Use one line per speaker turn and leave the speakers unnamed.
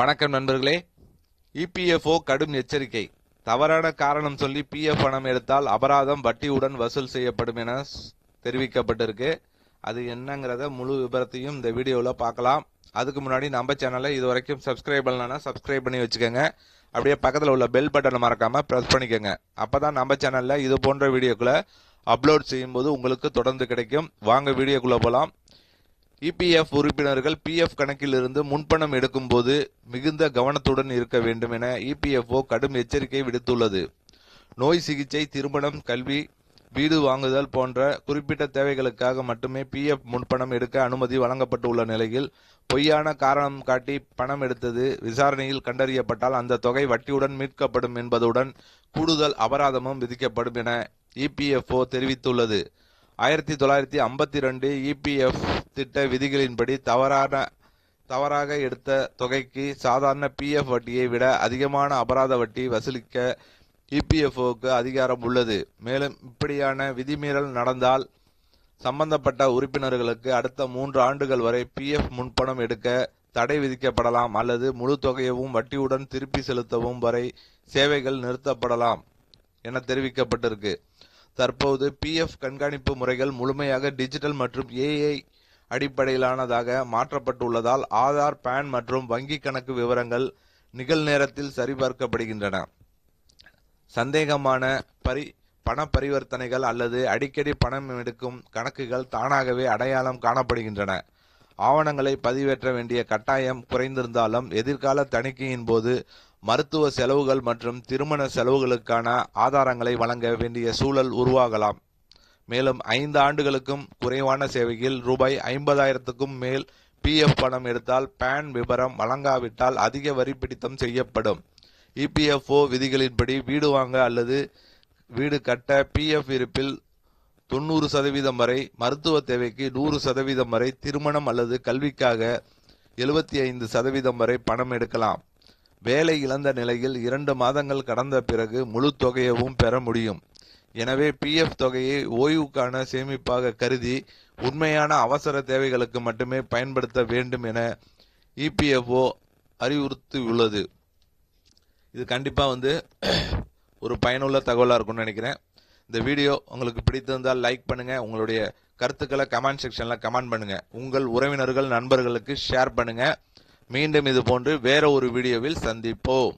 வணக்கம் நண்பர்களே. இபிஎஃப்ஓ கடும் எச்சரிக்கை. தவறான காரணம் சொல்லி பிஎஃப் பணம் எடுத்தால் அபராதம் வட்டியுடன் வசூல் செய்யப்படும் என தெரிவிக்கப்பட்டிருக்கு. அது என்னங்கிறத முழு விபரத்தையும் இந்த வீடியோவில் பார்க்கலாம். அதுக்கு முன்னாடி நம்ம சேனலை இது வரைக்கும் சப்ஸ்கிரைப் பண்ணலன்னா சப்ஸ்கிரைப் பண்ணி வச்சுக்கோங்க. அப்படியே பக்கத்தில் உள்ள பெல் பட்டனை மறக்காமல் ப்ரெஸ் பண்ணிக்கோங்க. அப்பதான் நம்ம சேனலில் இது போன்ற வீடியோக்களை அப்லோட் செய்யும்போது உங்களுக்கு தொடர்ந்து கிடைக்கும். வாங்க வீடியோக்குள்ளே போகலாம் இபிஎஃப் உறுப்பினர்கள் பிஎஃப் கணக்கிலிருந்து முன்பணம் எடுக்கும்போது மிகுந்த கவனத்துடன் இருக்க வேண்டும் என இபிஎஃப்ஓ கடும் எச்சரிக்கை விடுத்துள்ளது. நோய் சிகிச்சை திருமணம் கல்வி வீடு வாங்குதல் போன்ற குறிப்பிட்ட தேவைகளுக்காக மட்டுமே பிஎஃப் முன்பணம் எடுக்க அனுமதி வழங்கப்பட்டுள்ள நிலையில் பொய்யான காரணம் காட்டி பணம் எடுத்தது விசாரணையில் கண்டறியப்பட்டால் அந்த தொகை வட்டியுடன் மீட்கப்படும் என்பதுடன் கூடுதல் அபராதமும் விதிக்கப்படும் என இபிஎஃப்ஓ தெரிவித்துள்ளது. ஆயிரத்தி தொள்ளாயிரத்தி ஐம்பத்தி ரெண்டு இபிஎஃப் திட்ட விதிகளின்படி தவறான தவறாக எடுத்த தொகைக்கு சாதாரண பிஎஃப் வட்டியை விட அதிகமான அபராத வட்டி வசூலிக்க இபிஎஃப்ஓக்கு அதிகாரம் உள்ளது. மேலும் இப்படியான விதிமீறல் நடந்தால் சம்பந்தப்பட்ட உறுப்பினர்களுக்கு அடுத்த மூன்று ஆண்டுகள் வரை பிஎஃப் முன்பணம் எடுக்க தடை விதிக்கப்படலாம் அல்லது முழு தொகையவும் வட்டியுடன் திருப்பி செலுத்தவும் வரை சேவைகள் நிறுத்தப்படலாம் என தெரிவிக்கப்பட்டிருக்கு. தற்போது பிஎஃப் கண்காணிப்பு முறைகள் முழுமையாக டிஜிட்டல் மற்றும் ஏஐ அடிப்படையிலானதாக மாற்றப்பட்டுள்ளதால் ஆதார் பேன் மற்றும் வங்கி கணக்கு விவரங்கள் நிகழ்நேரத்தில் சரிபார்க்கப்படுகின்றன. சந்தேகமான பரி பண பரிவர்த்தனைகள் அல்லது அடிக்கடி பணம் எடுக்கும் கணக்குகள் தானாகவே அடையாளம் காணப்படுகின்றன. ஆவணங்களை பதிவேற்ற வேண்டிய கட்டாயம் குறைந்திருந்தாலும் எதிர்கால தணிக்கையின் போது மருத்துவ செலவுகள் மற்றும் திருமண செலவுகளுக்கான ஆதாரங்களை வழங்க வேண்டிய சூழல் உருவாகலாம். மேலும் ஐந்து ஆண்டுகளுக்கும் குறைவான சேவையில் ரூபாய் ஐம்பதாயிரத்துக்கும் மேல் பிஎஃப் பணம் எடுத்தால் பேன் விவரம் வழங்காவிட்டால் அதிக வரி பிடித்தம் செய்யப்படும். இபிஎஃப்ஓ விதிகளின்படி வீடு வாங்க அல்லது வீடு கட்ட பிஎஃப் இருப்பில் தொண்ணூறு சதவீதம் வரை மருத்துவ தேவைக்கு நூறு சதவீதம் வரை திருமணம் அல்லது கல்விக்காக எழுபத்தி ஐந்து சதவீதம் வரை பணம் எடுக்கலாம். வேலை இழந்த நிலையில் இரண்டு மாதங்கள் கடந்த பிறகு முழு தொகையவும் பெற முடியும். எனவே பிஎஃப் தொகையை ஓய்வுக்கான சேமிப்பாக கருதி உண்மையான அவசர தேவைகளுக்கு மட்டுமே பயன்படுத்த வேண்டும் என இபிஎஃப்ஓ அறிவுறுத்தியுள்ளது. இது கண்டிப்பாக வந்து ஒரு பயனுள்ள தகவலாக இருக்கும்னு நினைக்கிறேன். இந்த வீடியோ உங்களுக்கு பிடித்திருந்தால் லைக் பண்ணுங்க. உங்களுடைய கருத்துக்களை கமெண்ட் செக்ஷன்ல கமெண்ட் பண்ணுங்க. உங்கள் உறவினர்கள் நண்பர்களுக்கு ஷேர் பண்ணுங்க. மீண்டும் இது போன்று வேற ஒரு வீடியோவில் சந்திப்போம்.